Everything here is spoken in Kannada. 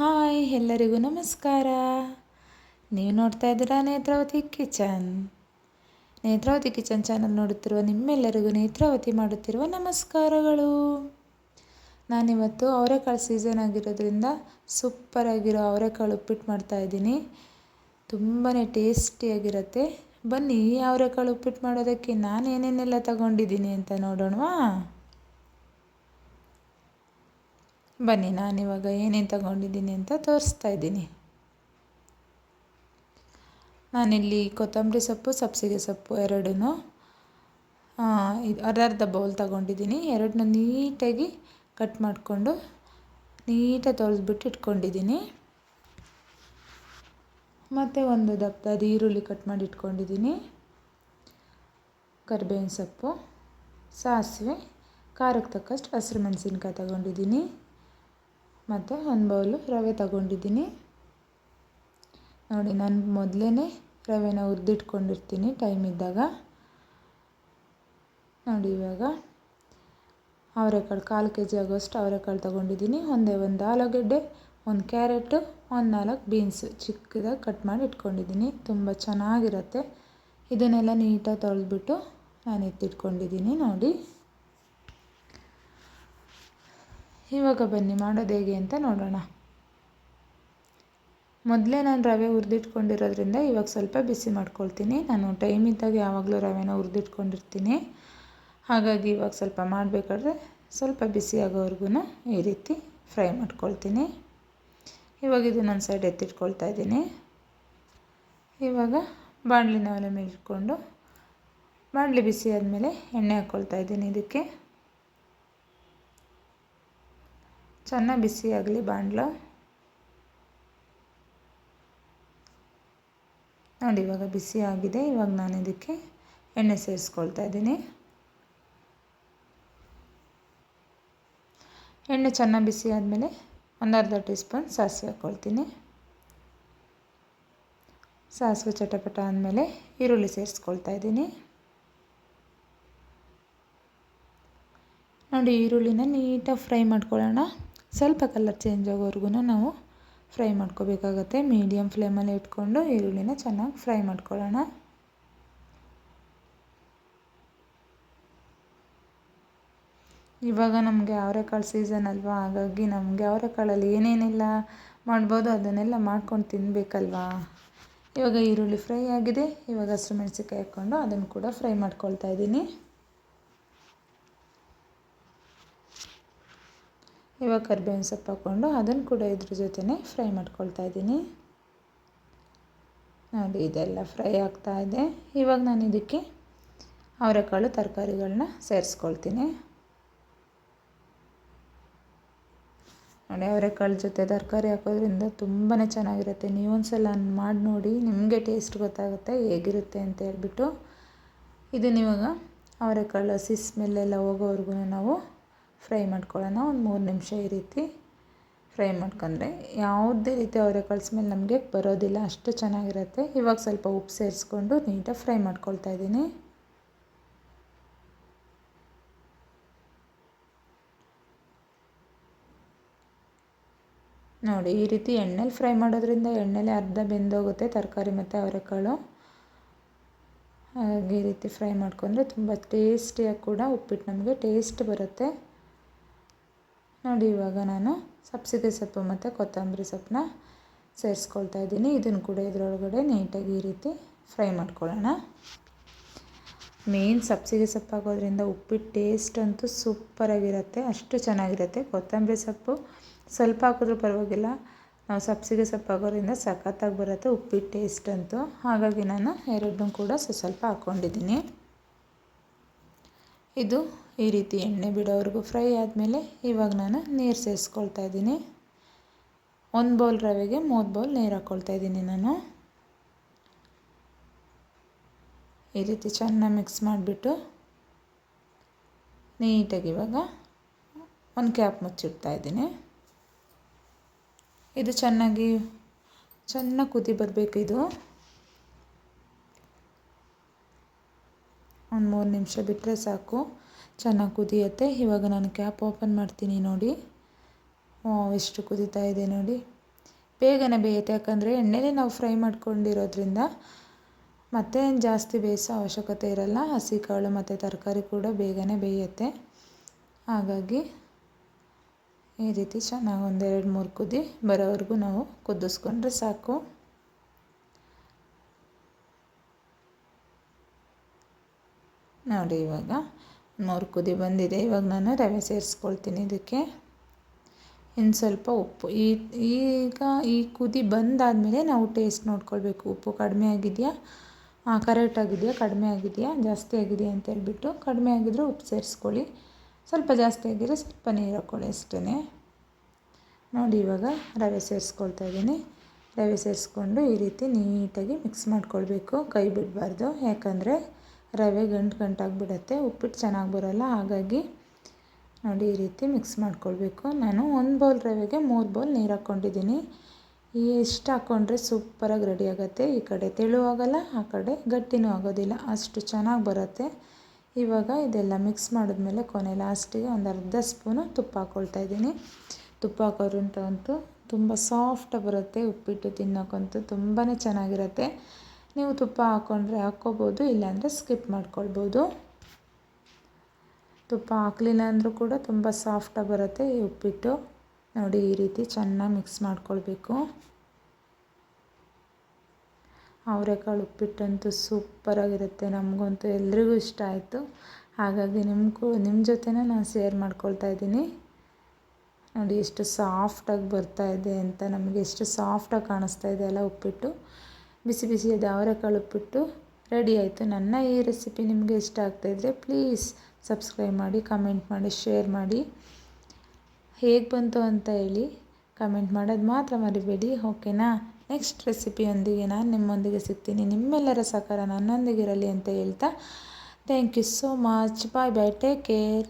ಹಾಯ್, ಎಲ್ಲರಿಗೂ ನಮಸ್ಕಾರ. ನೀವು ನೋಡ್ತಾ ಇದ್ದೀರಾ Netravati kitchen. Netravati kitchen channel ನೋಡುತ್ತಿರುವ ನಿಮ್ಮೆಲ್ಲರಿಗೂ ನೇತ್ರಾವತಿ ಮಾಡುತ್ತಿರುವ ನಮಸ್ಕಾರಗಳು. ನಾನಿವತ್ತು ಅವರೆಕಾಳು ಸೀಸನ್ ಆಗಿರೋದ್ರಿಂದ ಸೂಪರಾಗಿರೋ ಅವರೆಕಾಳು ಉಪ್ಪಿಟ್ಟು ಮಾಡ್ತಾಯಿದ್ದೀನಿ ತುಂಬಾ ಟೇಸ್ಟಿಯಾಗಿರುತ್ತೆ ಬನ್ನಿ ಅವರೆಕಾಳು ಉಪ್ಪಿಟ್ಟು ಮಾಡೋದಕ್ಕೆ ನಾನು ಏನೇನೆಲ್ಲ ತಗೊಂಡಿದ್ದೀನಿ ಅಂತ ನೋಡೋಣವಾ? ಬನ್ನಿ, ನಾನಿವಾಗ ಏನೇನು ತಗೊಂಡಿದ್ದೀನಿ ಅಂತ ತೋರಿಸ್ತಾ ಇದ್ದೀನಿ. ನಾನಿಲ್ಲಿ ಕೊತ್ತಂಬರಿ ಸೊಪ್ಪು, ಸಬ್ಸಿಗೆ ಸೊಪ್ಪು ಎರಡೂ ಇದು ಅರ್ಧ ಬೌಲ್ ತಗೊಂಡಿದ್ದೀನಿ. ಎರಡನ್ನೂ ನೀಟಾಗಿ ಕಟ್ ಮಾಡಿಕೊಂಡು ನೀಟಾಗಿ ತೊಳೆದ್ಬಿಟ್ಟು ಇಟ್ಕೊಂಡಿದ್ದೀನಿ. ಮತ್ತು ಒಂದು ದಪ್ಪದ ಈರುಳ್ಳಿ ಕಟ್ ಮಾಡಿ ಇಟ್ಕೊಂಡಿದ್ದೀನಿ. ಕರಿಬೇವಿನ ಸೊಪ್ಪು, ಸಾಸಿವೆ, ಖಾರಕ್ಕೆ ತಕ್ಕಷ್ಟು ಹಸಿರು ಮೆಣಸಿನ್ಕಾಯಿ ತಗೊಂಡಿದ್ದೀನಿ. ಮತ್ತು ಒಂದು ಬೌಲು ರವೆ ತಗೊಂಡಿದ್ದೀನಿ. ನೋಡಿ, ನಾನು ಮೊದಲೇ ರವೆನ ಹುರಿದಿಟ್ಕೊಂಡಿರ್ತೀನಿ ಟೈಮ್ ಇದ್ದಾಗ. ನೋಡಿ, ಇವಾಗ ಅವರೆಕಾಳು ಕಾಲು ಕೆ ಜಿ ಆಗೋಷ್ಟು ಅವರೆಕಾಳು ತೊಗೊಂಡಿದ್ದೀನಿ. ಒಂದೇ ಒಂದು ಆಲೂಗಡ್ಡೆ, ಒಂದು ಕ್ಯಾರೆಟು, ಒಂದು ನಾಲ್ಕು ಬೀನ್ಸು ಚಿಕ್ಕದಾಗಿ ಕಟ್ ಮಾಡಿ ಇಟ್ಕೊಂಡಿದ್ದೀನಿ. ತುಂಬ ಚೆನ್ನಾಗಿರುತ್ತೆ. ಇದನ್ನೆಲ್ಲ ನೀಟಾಗಿ ತೊಳೆದ್ಬಿಟ್ಟು ನಾನು ಎತ್ತಿಟ್ಕೊಂಡಿದ್ದೀನಿ. ನೋಡಿ. ಇವಾಗ ಬನ್ನಿ, ಮಾಡೋದು ಹೇಗೆ ಅಂತ ನೋಡೋಣ. ಮೊದಲೇ ನಾನು ರವೆ ಹುರಿದಿಟ್ಕೊಂಡಿರೋದ್ರಿಂದ ಇವಾಗ ಸ್ವಲ್ಪ ಬಿಸಿ ಮಾಡ್ಕೊಳ್ತೀನಿ. ನಾನು ಟೈಮ್ ಇದ್ದಾಗ ಯಾವಾಗಲೂ ರವೆನ ಹುರಿದಿಟ್ಕೊಂಡಿರ್ತೀನಿ. ಹಾಗಾಗಿ ಇವಾಗ ಸ್ವಲ್ಪ ಮಾಡಬೇಕಾದ್ರೆ ಸ್ವಲ್ಪ ಬಿಸಿ ಆಗೋವರೆಗೂ ಈ ರೀತಿ ಫ್ರೈ ಮಾಡ್ಕೊಳ್ತೀನಿ. ಇವಾಗ ಇದನ್ನೊಂದು ಸೈಡ್ ಎತ್ತಿಟ್ಕೊಳ್ತಾ ಇದ್ದೀನಿ. ಇವಾಗ ಬಾಣಲಿನ ಒಲೆ ಮೇಲೆ ಇಟ್ಕೊಂಡು ಬಾಣಲಿ ಬಿಸಿ ಆದಮೇಲೆ ಎಣ್ಣೆ ಹಾಕ್ಕೊಳ್ತಾ ಇದ್ದೀನಿ ಇದಕ್ಕೆ. ಚೆನ್ನಾಗಿ ಬಿಸಿ ಆಗಲಿ ಬಾಣಲು ನೋಡಿ, ಇವಾಗ ಬಿಸಿ ಆಗಿದೆ. ಇವಾಗ ನಾನು ಇದಕ್ಕೆ ಎಣ್ಣೆ ಸೇರಿಸ್ಕೊಳ್ತಾ ಇದ್ದೀನಿ. ಎಣ್ಣೆ ಚೆನ್ನಾಗಿ ಬಿಸಿ ಆದಮೇಲೆ ಒಂದು ಅರ್ಧ ಟೀ ಸ್ಪೂನ್ ಸಾಸಿವೆ ಹಾಕ್ಕೊಳ್ತೀನಿ ಸಾಸಿವೆ ಚಟಪಟ ಆದಮೇಲೆ ಈರುಳ್ಳಿ ಸೇರಿಸ್ಕೊಳ್ತಾ ಇದ್ದೀನಿ. ನೋಡಿ, ಈರುಳ್ಳಿನ ನೀಟಾಗಿ ಫ್ರೈ ಮಾಡ್ಕೊಳ್ಳೋಣ. ಸ್ವಲ್ಪ ಕಲರ್ ಚೇಂಜ್ ಆಗೋವರೆಗೂ ನಾವು ಫ್ರೈ ಮಾಡ್ಕೋಬೇಕಾಗತ್ತೆ. ಮೀಡಿಯಮ್ ಫ್ಲೇಮಲ್ಲಿ ಇಟ್ಕೊಂಡು ಈರುಳ್ಳಿನ ಚೆನ್ನಾಗಿ ಫ್ರೈ ಮಾಡ್ಕೊಳ್ಳೋಣ. ಇವಾಗ ನಮಗೆ ಅವರೆಕಾಳು ಸೀಸನ್ ಅಲ್ವಾ? ಹಾಗಾಗಿ ನಮಗೆ ಅವರೆಕಾಳಲ್ಲಿ ಏನೇನೆಲ್ಲ ಮಾಡ್ಬೋದು ಅದನ್ನೆಲ್ಲ ಮಾಡ್ಕೊಂಡು ತಿನ್ನಬೇಕಲ್ವಾ ಇವಾಗ ಈರುಳ್ಳಿ ಫ್ರೈ ಆಗಿದೆ. ಇವಾಗ ಹಸಿರು ಮೆಣಸಿನ್ಕಾಯಿ ಹಾಕ್ಕೊಂಡು ಅದನ್ನು ಕೂಡ ಫ್ರೈ ಮಾಡ್ಕೊಳ್ತಾ ಇದ್ದೀನಿ. ಇವಾಗ ಕರ್ಬೇವಿನ ಸೊಪ್ಪು ಹಾಕ್ಕೊಂಡು ಅದನ್ನು ಕೂಡ ಇದ್ರ ಜೊತೆನೇ ಫ್ರೈ ಮಾಡ್ಕೊಳ್ತಾ ಇದ್ದೀನಿ. ನೋಡಿ, ಇದೆಲ್ಲ ಫ್ರೈ ಆಗ್ತಾ ಇದೆ. ಇವಾಗ ನಾನು ಇದಕ್ಕೆ ಅವರೆಕಾಳು ತರಕಾರಿಗಳನ್ನ ಸೇರಿಸ್ಕೊಳ್ತೀನಿ. ನೋಡಿ, ಅವರೆಕಾಳು ಜೊತೆ ತರಕಾರಿ ಹಾಕೋದ್ರಿಂದ ತುಂಬಾ ಚೆನ್ನಾಗಿರುತ್ತೆ. ನೀವೊಂದ್ಸಲ ಮಾಡಿ ನೋಡಿ, ನಿಮಗೆ ಟೇಸ್ಟ್ ಗೊತ್ತಾಗುತ್ತೆ, ಹೇಗಿರುತ್ತೆ ಅಂತ ಹೇಳ್ಬಿಟ್ಟು. ಇದನ್ನಿವಾಗ ಅವರೆಕಾಳು ಹಸಿ ಸ್ಮೆಲ್ಲೆಲ್ಲ ಹೋಗೋವರೆಗೂ ನಾವು ಫ್ರೈ ಮಾಡ್ಕೊಳ್ಳೋಣ, ಒಂದು ಮೂರು ನಿಮಿಷ ಈ ರೀತಿ ಫ್ರೈ ಮಾಡ್ಕೊಂಡ್ರೆ. ಯಾವುದೇ ರೀತಿ ಅವರೆಕಾಳು ಸ್ಮೆಲ್ ನಮಗೆ ಬರೋದಿಲ್ಲ, ಅಷ್ಟು ಚೆನ್ನಾಗಿರುತ್ತೆ. ಇವಾಗ ಸ್ವಲ್ಪ ಉಪ್ಪು ಸೇರಿಸ್ಕೊಂಡು ನೀಟಾಗಿ ಫ್ರೈ ಮಾಡ್ಕೊಳ್ತಾ ಇದ್ದೀನಿ. ನೋಡಿ, ಈ ರೀತಿ ಎಣ್ಣೆಲಿ ಫ್ರೈ ಮಾಡೋದ್ರಿಂದ ಎಣ್ಣೆಲೆ ಅರ್ಧ ಬೆಂದೋಗುತ್ತೆ, ತರಕಾರಿ ಮತ್ತು ಅವರೆಕಾಳು ಹಾಗೆ ಈ ರೀತಿ ಫ್ರೈ ಮಾಡ್ಕೊಂಡ್ರೆ ತುಂಬ ಟೇಸ್ಟಿಯಾಗಿ ಕೂಡ ಉಪ್ಪಿಟ್ಟು ನಮಗೆ ಟೇಸ್ಟ್ ಬರುತ್ತೆ. ನೋಡಿ, ಇವಾಗ ನಾನು ಸಬ್ಸಿಗೆ ಸೊಪ್ಪು ಮತ್ತು ಕೊತ್ತಂಬರಿ ಸೊಪ್ಪನ್ನ ಸೇರಿಸ್ಕೊಳ್ತಾ ಇದ್ದೀನಿ. ಇದನ್ನು ಕೂಡ ಇದರೊಳಗಡೆ ನೀಟಾಗಿ ಈ ರೀತಿ ಫ್ರೈ ಮಾಡ್ಕೊಳ್ಳೋಣ. ಮೇನ್ ಸಬ್ಸಿಗೆ ಸೊಪ್ಪು ಹಾಕೋದ್ರಿಂದ ಉಪ್ಪಿಟ್ಟು ಟೇಸ್ಟ್ ಅಂತೂ ಸೂಪರಾಗಿರುತ್ತೆ ಅಷ್ಟು ಚೆನ್ನಾಗಿರುತ್ತೆ. ಕೊತ್ತಂಬರಿ ಸೊಪ್ಪು ಸ್ವಲ್ಪ ಹಾಕಿದ್ರೂ ಪರವಾಗಿಲ್ಲ, ನಾವು ಸಬ್ಸಿಗೆ ಸೊಪ್ಪು ಹಾಕೋದ್ರಿಂದ ಸಖತ್ತಾಗಿ ಬರುತ್ತೆ ಉಪ್ಪಿಟ್ಟು ಟೇಸ್ಟ್ ಅಂತೂ. ಹಾಗಾಗಿ ನಾನು ಎರಡನ್ನೂ ಕೂಡ ಸ್ವಲ್ಪ ಹಾಕ್ಕೊಂಡಿದ್ದೀನಿ ಇದು ಈ ರೀತಿ ಎಣ್ಣೆ ಬಿಡೋವರೆಗೂ ಫ್ರೈ ಆದಮೇಲೆ ಇವಾಗ ನಾನು ನೀರು ಸೇರಿಸ್ಕೊಳ್ತಾ ಇದ್ದೀನಿ. ಒಂದು ಬೌಲ್ ರವೆಗೆ ಮೂರು ಬೌಲ್ ನೀರು ಹಾಕ್ಕೊಳ್ತಾ ಇದ್ದೀನಿ ನಾನು. ಈ ರೀತಿ ಚೆನ್ನಾಗಿ ಮಿಕ್ಸ್ ಮಾಡಿಬಿಟ್ಟು ನೀಟಾಗಿ ಇವಾಗ ಒಂದು ಕ್ಯಾಪ್ ಮುಚ್ಚಿಡ್ತಾ ಇದ್ದೀನಿ. ಇದು ಚೆನ್ನಾಗಿ ಚೆನ್ನಾಗಿ ಕುದಿ ಬರಬೇಕು ಇದು. ಒಂದು ಮೂರು ನಿಮಿಷ ಬಿಟ್ಟರೆ ಸಾಕು. ಚೆನ್ನಾಗಿ ಕುದಿಯತ್ತೆ. ಇವಾಗ ನಾನು ಕ್ಯಾಪ್ ಓಪನ್ ಮಾಡ್ತೀನಿ ನೋಡಿ. ಎಷ್ಟು ಕುದೀತಾ ಇದೆ ನೋಡಿ. ಬೇಗನೆ ಬೇಯುತ್ತೆ, ಯಾಕಂದರೆ ಎಣ್ಣೆಲೇ ನಾವು ಫ್ರೈ ಮಾಡ್ಕೊಂಡಿರೋದ್ರಿಂದ ಮತ್ತೆ ಜಾಸ್ತಿ ಬೇಯಿಸೋ ಅವಶ್ಯಕತೆ ಇರಲ್ಲ. ಹಸಿ ಕಾಳು ಮತ್ತು ತರಕಾರಿ ಕೂಡ ಬೇಗನೆ ಬೇಯುತ್ತೆ. ಹಾಗಾಗಿ ಈ ರೀತಿ ಚೆನ್ನಾಗಿ ಒಂದೆರಡು ಮೂರು ಕುದಿ ಬರೋವರೆಗೂ ನಾವು ಕುದಿಸ್ಕೊಂಡ್ರೆ ಸಾಕು. ನೋಡಿ ಇವಾಗ ಮೂರು ಕುದಿ ಬಂದಿದೆ. ಇವಾಗ ನಾನು ರವೆ ಸೇರಿಸ್ಕೊಳ್ತೀನಿ ಇದಕ್ಕೆ. ಇನ್ನು ಸ್ವಲ್ಪ ಉಪ್ಪು. ಈ ಈಗ ಈ ಕುದಿ ಬಂದಾದಮೇಲೆ ನಾವು ಟೇಸ್ಟ್ ನೋಡ್ಕೊಳ್ಬೇಕು. ಉಪ್ಪು ಕಡಿಮೆ ಆಗಿದೆಯಾ? ಕರೆಕ್ಟ್ ಆಗಿದೆಯಾ? ಕಡಿಮೆ ಆಗಿದೆಯಾ? ಜಾಸ್ತಿ ಆಗಿದೆಯಾ ಅಂತ ಹೇಳ್ಬಿಟ್ಟು ಕಡಿಮೆ ಆಗಿದ್ರೆ ಉಪ್ಪು ಸೇರಿಸ್ಕೊಳ್ಳಿ. ಸ್ವಲ್ಪ ಜಾಸ್ತಿ ಆಗಿದ್ರೆ ಸ್ವಲ್ಪ ನೀರು ಹಾಕ್ಕೊಳ್ಳಿ ಅಷ್ಟೇ ನೋಡಿ ಇವಾಗ ರವೆ ಸೇರಿಸ್ಕೊಳ್ತಾ ಇದ್ದೀನಿ. ರವೆ ಸೇರಿಸ್ಕೊಂಡು ಈ ರೀತಿ ನೀಟಾಗಿ ಮಿಕ್ಸ್ ಮಾಡ್ಕೊಳ್ಬೇಕು. ಕೈ ಬಿಡಬಾರ್ದು. ಯಾಕಂದರೆ ರವೆ ಗಂಟು ಗಂಟಾಗಿಬಿಡತ್ತೆ, ಉಪ್ಪಿಟ್ಟು ಚೆನ್ನಾಗಿ ಬರೋಲ್ಲ, ಹಾಗಾಗಿ ನೋಡಿ ಈ ರೀತಿ ಮಿಕ್ಸ್ ಮಾಡ್ಕೊಳ್ಬೇಕು. ನಾನು ಒಂದು ಬೌಲ್ ರವೆಗೆ ಮೂರು ಬೌಲ್ ನೀರು ಹಾಕ್ಕೊಂಡಿದ್ದೀನಿ. ಎಷ್ಟು ಹಾಕ್ಕೊಂಡ್ರೆ ಸೂಪರಾಗಿ ರೆಡಿ ಆಗುತ್ತೆ. ಈ ಕಡೆ ತೆಳು ಆಗೋಲ್ಲ, ಆ ಕಡೆ ಗಟ್ಟಿನೂ ಆಗೋದಿಲ್ಲ, ಅಷ್ಟು ಚೆನ್ನಾಗಿ ಬರುತ್ತೆ. ಇವಾಗ ಇದೆಲ್ಲ ಮಿಕ್ಸ್ ಮಾಡಿದ್ಮೇಲೆ ಕೊನೆ ಲಾಸ್ಟಿಗೆ ಒಂದು ಅರ್ಧ ಸ್ಪೂನು ತುಪ್ಪ ಹಾಕ್ಕೊಳ್ತಾ ಇದ್ದೀನಿ. ತುಪ್ಪ ಹಾಕೋದ್ರಂತೂ ತುಂಬ ಸಾಫ್ಟಾಗಿ ಬರುತ್ತೆ, ಉಪ್ಪಿಟ್ಟು ತಿನ್ನೋಕ್ಕಂತೂ ತುಂಬಾ ಚೆನ್ನಾಗಿರುತ್ತೆ. ನೀವು ತುಪ್ಪ ಹಾಕ್ಕೊಂಡ್ರೆ ಹಾಕ್ಕೋಬೋದು, ಇಲ್ಲಾಂದರೆ ಸ್ಕಿಪ್ ಮಾಡ್ಕೊಳ್ಬೋದು. ತುಪ್ಪ ಹಾಕಲಿಲ್ಲ ಅಂದರೂ ಕೂಡ ತುಂಬ ಸಾಫ್ಟಾಗಿ ಬರುತ್ತೆ ಈ ಉಪ್ಪಿಟ್ಟು. ನೋಡಿ, ಈ ರೀತಿ ಚೆನ್ನಾಗಿ ಮಿಕ್ಸ್ ಮಾಡ್ಕೊಳ್ಬೇಕು. ಅವರೆಕಾಳು ಉಪ್ಪಿಟ್ಟಂತೂ ಸೂಪರಾಗಿರುತ್ತೆ ನಮಗಂತೂ ಎಲ್ರಿಗೂ ಇಷ್ಟ ಆಯಿತು. ಹಾಗಾಗಿ ನಿಮಗೂ ನಿಮ್ಮ ಜೊತೆನೇ ನಾನು ಶೇರ್ ಮಾಡ್ಕೊಳ್ತಾ ಇದ್ದೀನಿ. ನೋಡಿ, ಎಷ್ಟು ಸಾಫ್ಟಾಗಿ ಬರ್ತಾ ಇದೆ ಅಂತ, ನಮಗೆ ಎಷ್ಟು ಸಾಫ್ಟಾಗಿ ಕಾಣಿಸ್ತಾ ಇದೆ ಅಲ್ಲ ಉಪ್ಪಿಟ್ಟು. ಬಿಸಿ ಬಿಸಿಯಾದ ಅವರೆಕಾಳು ಉಪ್ಪಿಟ್ಟು ರೆಡಿ ಆಯಿತು. ನನ್ನ ಈ ರೆಸಿಪಿ ನಿಮಗೆ ಇಷ್ಟ ಆಗ್ತಾಯಿದ್ರೆ ಪ್ಲೀಸ್ ಸಬ್ಸ್ಕ್ರೈಬ್ ಮಾಡಿ, ಕಮೆಂಟ್ ಮಾಡಿ, ಶೇರ್ ಮಾಡಿ. ಹೇಗೆ ಬಂತು ಅಂತ ಹೇಳಿ ಕಮೆಂಟ್ ಮಾಡೋದು ಮಾತ್ರ ಮರಿಬೇಡಿ, ಓಕೆನಾ? ನೆಕ್ಸ್ಟ್ ರೆಸಿಪಿಯೊಂದಿಗೆ ನಾನು ನಿಮ್ಮೊಂದಿಗೆ ಸಿಗ್ತೀನಿ. ನಿಮ್ಮೆಲ್ಲರ ಸಹಕಾರ ನನ್ನೊಂದಿಗೆ ಇರಲಿ ಅಂತ ಹೇಳ್ತಾ thank you so much bye bye take care